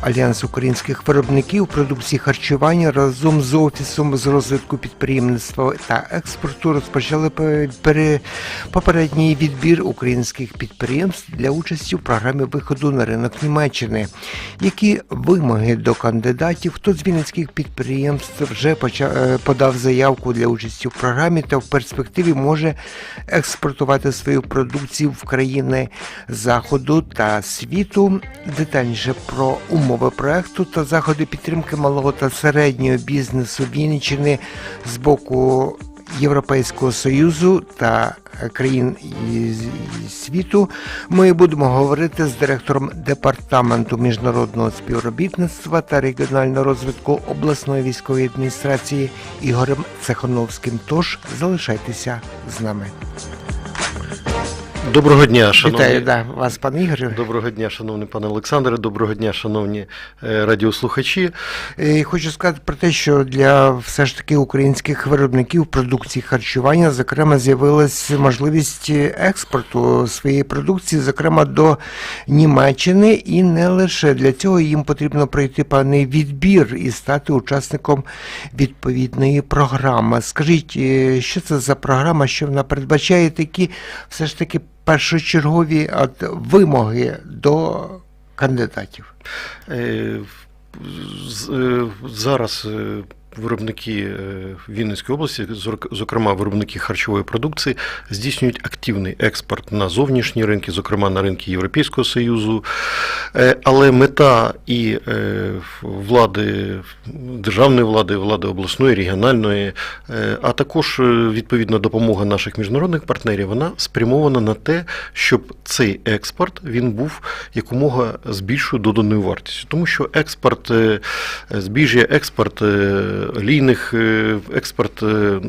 Альянс українських виробників продукції харчування разом з офісом з розвитку підприємництва та експорту розпочали пе- попередній відбір українських підприємств для участі в програмі виходу на ринок Німеччини. Які вимоги до кандидатів? Хто з вінницьких підприємств вже е, подав заявку для участі в програмі та в перспективі може експортувати свою продукцію в країни заходу та світу? Детальніше про умови проекту та заходи підтримки малого та середнього бізнесу Вінниччини з боку Європейського союзу та країн світу. Ми будемо говорити з директором департаменту міжнародного співробітництва та регіонального розвитку обласної військової адміністрації Ігорем Цехановським. Тож залишайтеся з нами. Доброго дня, шановні. Вітаю да, вас, пане Ігорю. Доброго дня, шановний пане Олександре. Доброго дня, шановні е, радіослухачі. Е, Хочу сказати про те, що для все ж таки українських виробників продукції харчування, зокрема, з'явилась можливість експорту своєї продукції, зокрема до Німеччини, і не лише для цього їм потрібно пройти певний відбір і стати учасником відповідної програми. Скажіть, е, що це за програма, що вона передбачає такі все ж таки першочергові вимоги до кандидатів? Е, е, Зараз е, виробники е, Вінницької області, зокрема виробники харчової продукції, здійснюють активний експорт на зовнішні ринки, зокрема на ринки Європейського Союзу. Е, Але мета і е, влади, державної влади, влади обласної, регіональної, а також відповідна допомога наших міжнародних партнерів, вона спрямована на те, щоб цей експорт він був якомога з більшою доданою вартістю. Тому що експорт збіжжя, експорт е, лійних, е, експорт е,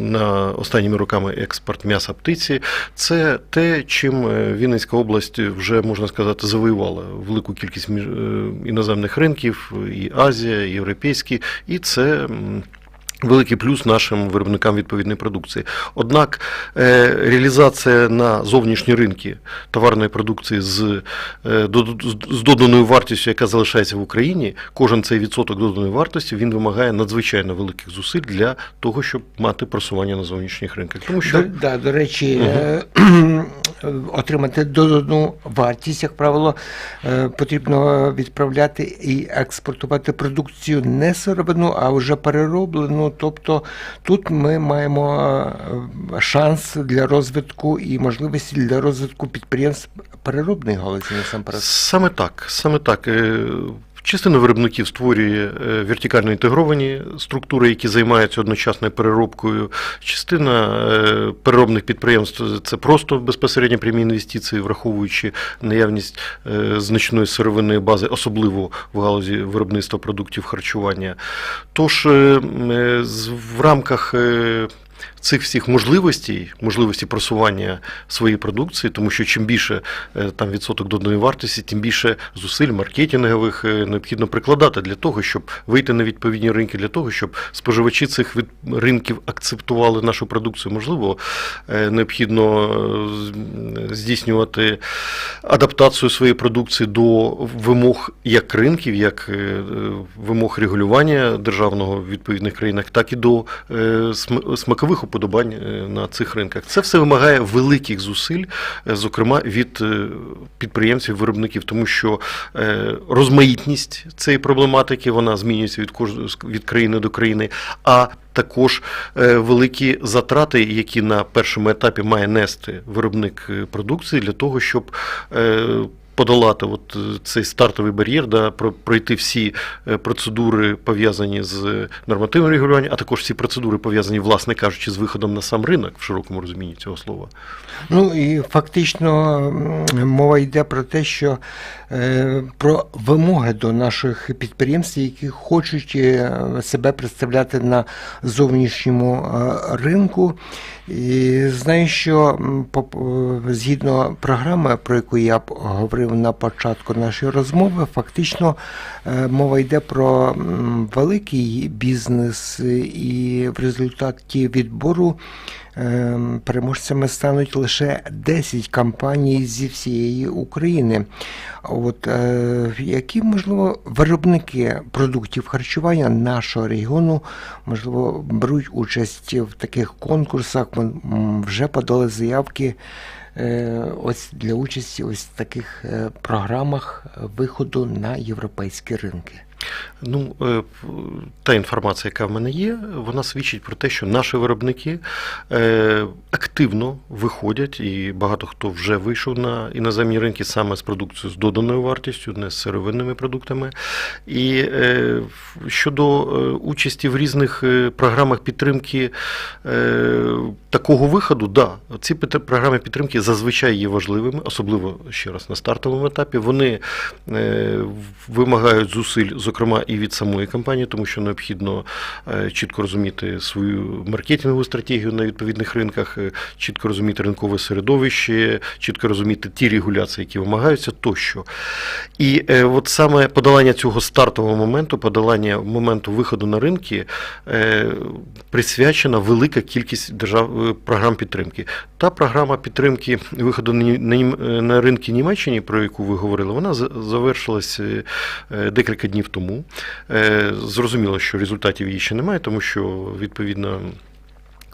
на останніми роками експорт м'яса птиці це те, чим е, Вінницька область вже можна сказати завоювала велику кількість іноземних ринків, і Азія, і європейські, і це. Великий плюс нашим виробникам відповідної продукції. Однак е, реалізація на зовнішні ринки товарної продукції з, е, з- з доданою вартістю, яка залишається в Україні, кожен цей відсоток доданої вартості він вимагає надзвичайно великих зусиль для того, щоб мати просування на зовнішніх ринках. Тому що До, да, до речі, е, отримати додану вартість, як правило, е, потрібно відправляти і експортувати продукцію не сировину, а вже перероблену. Тобто тут ми маємо е, шанс для розвитку і можливості для розвитку підприємств переробної галузі насамперед. Саме так, саме так. Частина виробників створює е, вертикально інтегровані структури, які займаються одночасною переробкою. Частина е, переробних підприємств це просто безпосередньо прямі інвестиції, враховуючи наявність е, значної сировинної бази, особливо в галузі виробництва продуктів харчування. Тож в рамках цих всіх можливостей, можливості просування своєї продукції, тому що чим більше е, там відсоток доданої вартості, тим більше зусиль маркетингових е, необхідно прикладати для того, щоб вийти на відповідні ринки, для того, щоб споживачі цих ринків акцептували нашу продукцію. Можливо, е, необхідно здійснювати адаптацію своєї продукції до вимог як ринків, як вимог регулювання державного в відповідних країнах, так і до смакових уподобань е, на цих ринках. Це все вимагає великих зусиль, е, зокрема від е, підприємців, виробників, тому що розмаїтність цієї проблематики вона змінюється від кожної від країни до країни. а також великі затрати, які на першому етапі має нести виробник продукції для того, щоб подолати от е, цей стартовий бар'єр, да, про- пройти всі е, процедури пов'язані з нормативним регулюванням, а також всі процедури пов'язані, власне кажучи, з виходом на сам ринок в широкому розумінні цього слова. Ну і фактично мова йде про те, що е, про вимоги до наших підприємств, які хочуть е, себе представляти на зовнішньому е, ринку. І знаю, що е, згідно програми, про яку я говорив на початку нашої розмови, фактично е, мова йде про великий бізнес, е, і в результаті відбору Переможцями стануть лише 10 компаній зі всієї України. От е, які, можливо, виробники продуктів харчування нашого регіону, можливо, беруть участь в таких конкурсах, м, вже подали заявки е, ось для участі ось в таких е, програмах виходу на європейські ринки. Ну, е, та інформація, яка в мене є, вона свідчить про те, що наші виробники е, активно виходять, і багато хто вже вийшов на іноземні ринки саме з продукцією з доданою вартістю, не з сировинними продуктами. І е, щодо участі в різних програмах підтримки такого виходу, да, ці програми підтримки зазвичай є важливими, особливо ще раз на стартовому етапі. Вони вимагають зусиль, зокрема, і від самої компанії, тому що необхідно е, чітко розуміти свою маркетингову стратегію на відповідних ринках, е, чітко розуміти ринкове середовище, чітко розуміти ті регуляції, які вимагаються, тощо. І е, от саме подолання цього стартового моменту, подолання моменту виходу на ринки, присвячена велика кількість держав програм підтримки. Та програма підтримки виходу на, ринки Німеччини, про яку ви говорили, вона за- завершилась декілька днів тому. Е, Зрозуміло, що результатів її ще немає, тому що відповідно.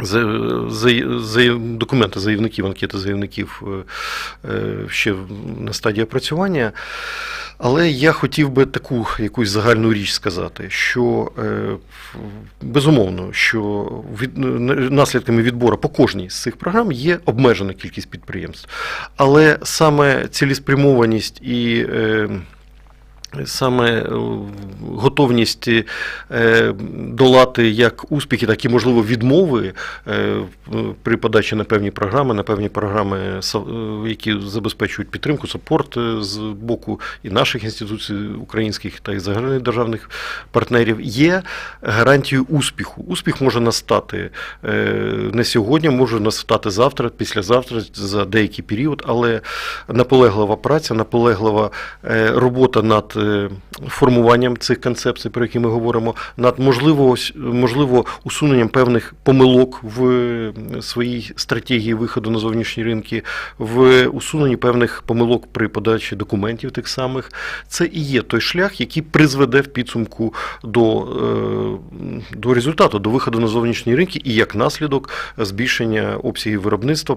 За, за, за, документи заявників, анкети заявників е, е, ще на стадії опрацювання. Але я хотів би таку якусь загальну річ сказати, що безумовно, що від, наслідками відбору по кожній з цих програм є обмежена кількість підприємств. Але саме цілеспрямованість і Саме е, готовність е, долати як успіхи, так і можливо відмови е, при подачі на певні програми, на певні програми, які забезпечують підтримку, сапорт е, з боку і наших інституцій українських та й загальних державних партнерів, є гарантією успіху. Успіх може настати не сьогодні, може настати завтра, післязавтра, за деякий період, але наполеглива праця, наполеглива робота над е, формуванням цих концепцій, про які ми говоримо, над можливо, можливо усуненням певних помилок в е, своїй стратегії виходу на зовнішні ринки, в усуненні певних помилок при подачі документів тих самих. Це і є той шлях, який призведе в підсумку до, е, до результату, до виходу на зовнішні ринки, і як наслідок збільшення обсягів виробництва,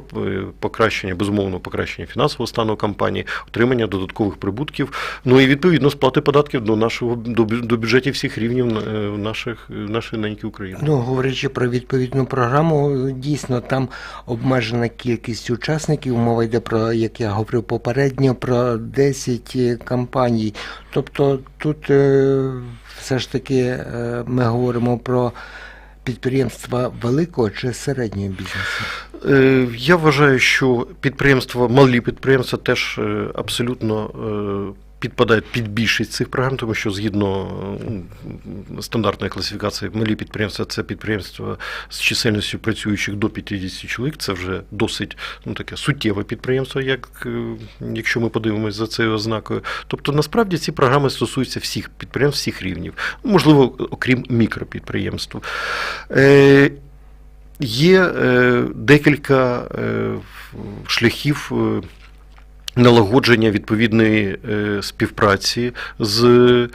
покращення, безумовно, покращення фінансового стану компанії, отримання додаткових прибутків, ну і відповідно сплати податків до нашого до, до бюджетів всіх рівнів е, наших нашої неньки України. Ну, говорячи про відповідну програму, дійсно там обмежена кількість учасників. Мова йде про, як я говорив попередньо, про 10 компаній. Тобто тут е, все ж таки е, ми говоримо про підприємства великого чи середнього бізнесу. Е, Я вважаю, що підприємства, малі підприємства теж е, абсолютно е, підпадають під більшість цих програм, тому що згідно м, стандартної класифікації, малі підприємства це підприємства з чисельністю працюючих до 50 чоловік. Це вже досить ну, таке суттєве підприємство, як, е, якщо ми подивимося за цією ознакою. Тобто, насправді ці програми стосуються всіх підприємств, всіх рівнів, можливо, окрім мікропідприємств. Е, Є е, декілька е, шляхів е, налагодження відповідної е, співпраці з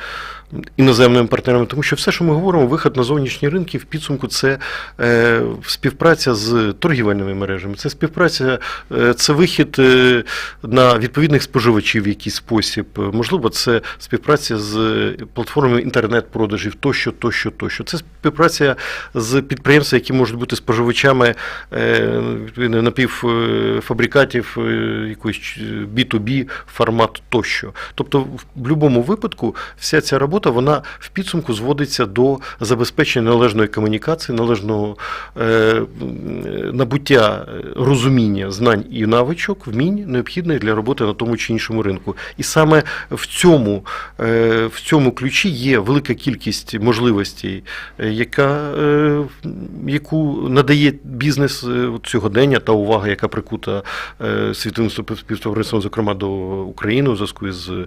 іноземними партнерами, тому що все, що ми говоримо, виход на зовнішні ринки в підсумку це е, співпраця з торгівельними мережами, це співпраця, е, це вихід е, на відповідних споживачів в якийсь спосіб. Е, Можливо, це співпраця з платформами інтернет-продажів, тощо, тощо, тощо. Це співпраця з підприємствами, які можуть бути споживачами е, напівфабрикатів, е, якоїсь B2B формат тощо. Тобто, в будь-якому випадку вся ця робота робота вона в підсумку зводиться до забезпечення належної комунікації, належного е, набуття е, розуміння знань і навичок, вмінь необхідних для роботи на тому чи іншому ринку. І саме в цьому, е, в цьому ключі є велика кількість можливостей, е, яка, е, яку надає бізнес е, сьогодення та увага, яка прикута е, світовим співтовариством, зокрема до України у зв'язку з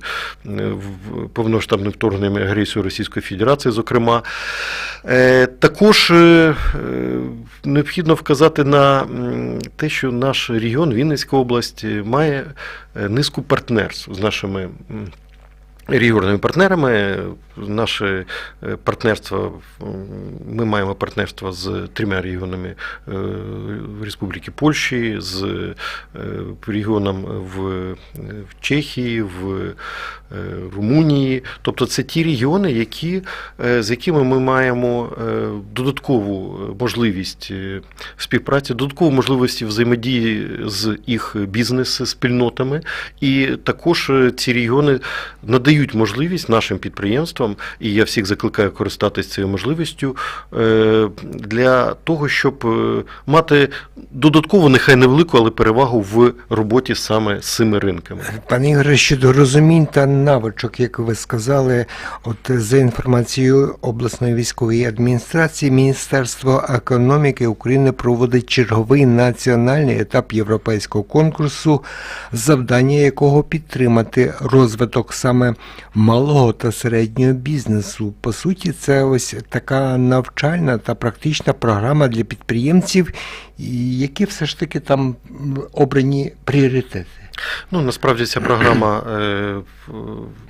повномасштабним вторгненням і агресією Російської Федерації, зокрема. Е, Також е, е, необхідно вказати на те, що наш регіон, Вінницька область, має низку партнерств з нашими. регіонними партнерами наше е, партнерство, ми маємо партнерство з трьома регіонами е, Республіки Польщі, з е, регіоном в, Чехії, в Румунії. Тобто це ті регіони, які, з якими ми маємо додаткову можливість співпраці, додаткову можливості взаємодії з їх бізнес-спільнотами. І також ці регіони надають можливість нашим підприємствам, і я всіх закликаю користатися цією можливістю е, для того, щоб е, мати додаткову, нехай невелику, але перевагу в роботі саме з цими ринками. Пане Ігоре, щодо розумінь та навичок, як ви сказали, от за інформацією обласної військової адміністрації, Міністерство економіки України проводить черговий національний етап європейського конкурсу, завдання якого підтримати розвиток саме малого та середнього бізнесу. По суті, це ось така навчальна та практична програма для підприємців, які все ж таки там обрані пріоритети. Ну, насправді ця програма, е,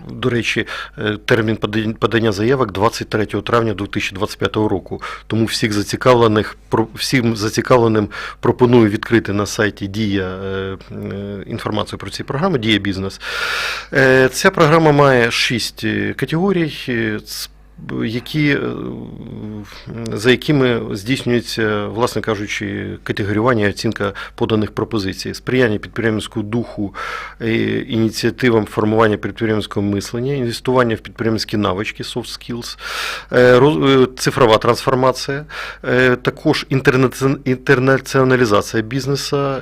до речі, е, термін подання заявок 23 травня 2025 року. Тому всіх зацікавлених, всім зацікавленим пропоную відкрити на сайті Дія е, інформацію про ці програми, Дія бізнес. Ця програма має шість категорій. Які, е, за якими здійснюється, власне кажучи, категоріювання і оцінка поданих пропозицій, сприяння підприємницького духу, е, ініціативам формування підприємницького мислення, інвестування в підприємницькі навички, soft skills, е, цифрова трансформація, також інтернаціоналізація бізнесу,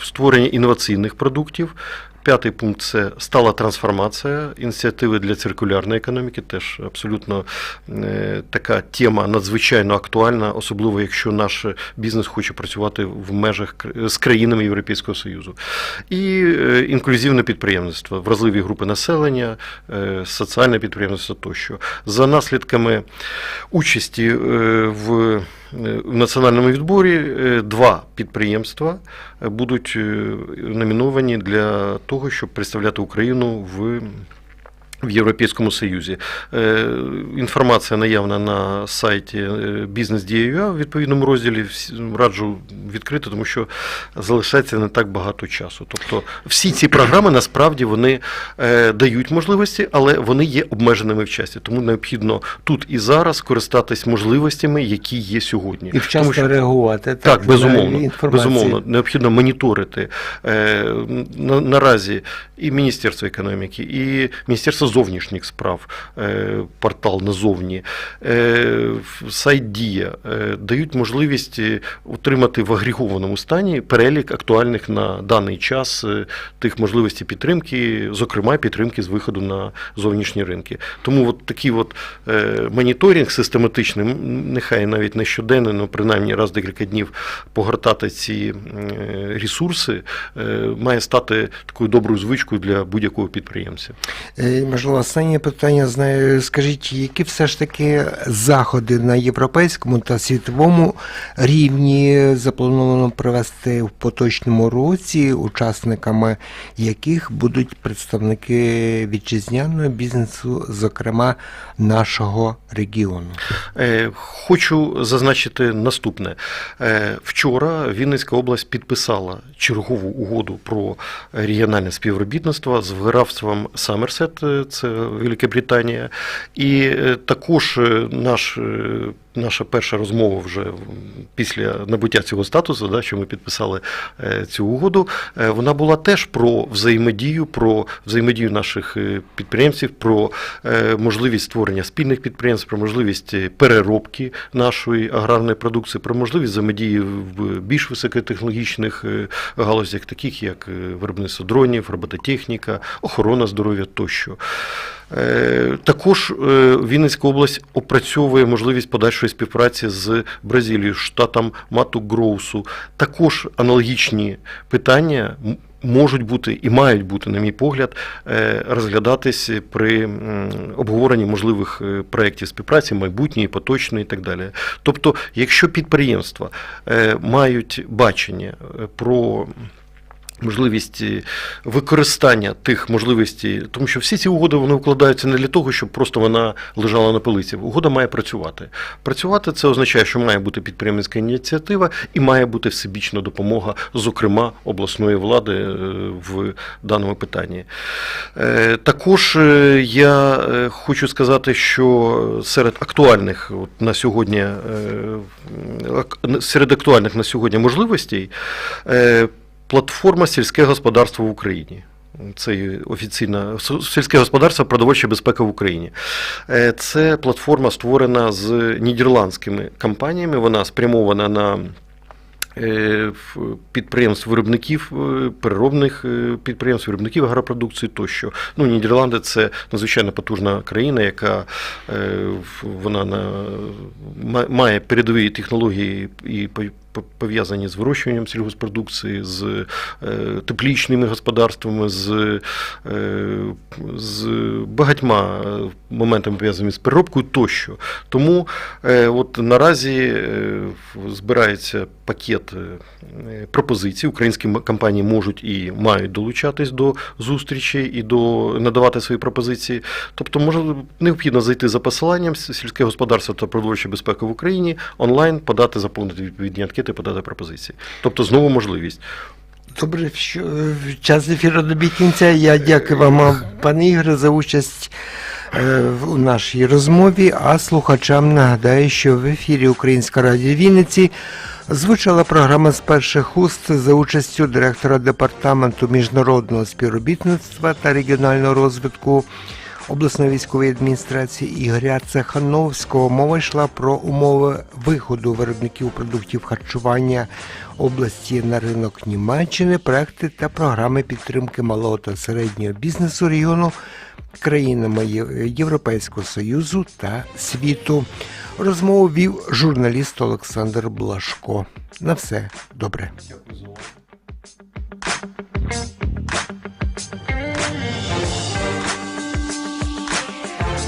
створення інноваційних продуктів. П'ятий пункт це стала трансформація, ініціативи для циркулярної економіки. Теж абсолютно е, така тема надзвичайно актуальна, особливо якщо наш бізнес хоче працювати в межах з країнами Європейського Союзу. І е, інклюзивне підприємництво, вразливі групи населення, е, соціальне підприємництво тощо. За наслідками участі в в національному відборі е, два підприємства е, будуть е, номіновані для того, щоб представляти Україну в. В Європейському Союзі Е, інформація наявна на сайті е, Business.dua в відповідному розділі. Раджу відкрити, тому що залишається не так багато часу. Тобто всі ці програми насправді вони е, дають можливості, але вони є обмеженими в часі. Тому необхідно тут і зараз користатись можливостями, які є сьогодні. І вчасно Тому що- реагувати. так, на безумовно, безумовно, необхідно моніторити е, на, наразі і Міністерство економіки, і Міністерство зовнішніх справ, е, портал назовні, е, сайт Дія е, дають можливість отримати в агрегованому стані перелік актуальних на даний час тих можливостей підтримки, зокрема підтримки з виходу на зовнішні ринки. Тому от такий от моніторинг систематичний, нехай навіть не щоденний, але принаймні раз декілька днів погортати ці ресурси, має стати такою доброю звичкою для будь-якого підприємця. Можливо, останнє питання знаю. Скажіть, які все ж таки заходи на європейському та світовому рівні заплановано провести в поточному році, учасниками яких будуть представники вітчизняного бізнесу, зокрема нашого регіону? Е, Хочу зазначити наступне. Е, Вчора Вінницька область підписала чергову угоду про регіональне співробітництво з графством Саммерсет, е, це Велика Британія, і е, також е, наш е, наша перша розмова вже після набуття цього статусу, да, що ми підписали е, цю угоду, е, вона була теж про взаємодію, про взаємодію наших е, підприємців, про можливість створення спільних підприємств, про можливість переробки нашої аграрної продукції, про можливість взаємодії в більш високотехнологічних галузях, таких як виробництво дронів, робототехніка, охорона здоров'я тощо. Е, Також е, Вінницька область опрацьовує можливість подальшої співпраці з Бразилією, штатом Мату Гроусу. Також аналогічні питання можуть бути і мають бути, на мій погляд, е, розглядатись при обговоренні можливих проєктів співпраці, майбутньої, поточної і так далі. Тобто, якщо підприємства мають бачення про можливість е, використання тих можливостей, тому що всі ці угоди вони вкладаються не для того, щоб просто вона лежала на полиці. Угода має працювати. Працювати це означає, що має бути підприємницька ініціатива і має бути всебічна допомога, зокрема обласної влади е, в даному питанні. Е, Також я хочу сказати, що серед актуальних от на сьогодні серед актуальних на сьогодні можливостей платформа сільське господарство в Україні. Це офіційна сільське господарство, продовольча безпека в Україні. Е, Це платформа створена з нідерландськими компаніями. Вона спрямована на е, підприємств виробників, е, переробних підприємств, виробників агропродукції тощо. Ну, Нідерланди це надзвичайно потужна країна, яка вона на, має передові технології і пов'язані з вирощуванням сільгоспродукції, з е, теплічними господарствами, з, е, з багатьма е, моментами пов'язаними з переробкою тощо. Тому от наразі збирається пакет пропозицій. Українські компанії можуть і мають долучатись до зустрічей і до надавати свої пропозиції. Тобто, може необхідно зайти за посиланням сільське господарство та продовольча безпека в Україні онлайн, подати, заповнити відповідні анкети, подати пропозиції. Тобто знову можливість. Добре, що час ефіру до кінця. Я дякую вам, пане Ігоре, за участь е, у нашій розмові. А слухачам нагадаю, що в ефірі Українська радіо Вінниці звучала програма з перших уст за участю директора департаменту міжнародного співробітництва та регіонального розвитку. Обласної військової адміністрації Ігоря Цехановського мова йшла про умови виходу виробників продуктів харчування області на ринок Німеччини, проекти та програми підтримки малого та середнього бізнесу регіону країнами Європейського Союзу та світу. Розмову вів журналіст Олександр Блашко. На все добре.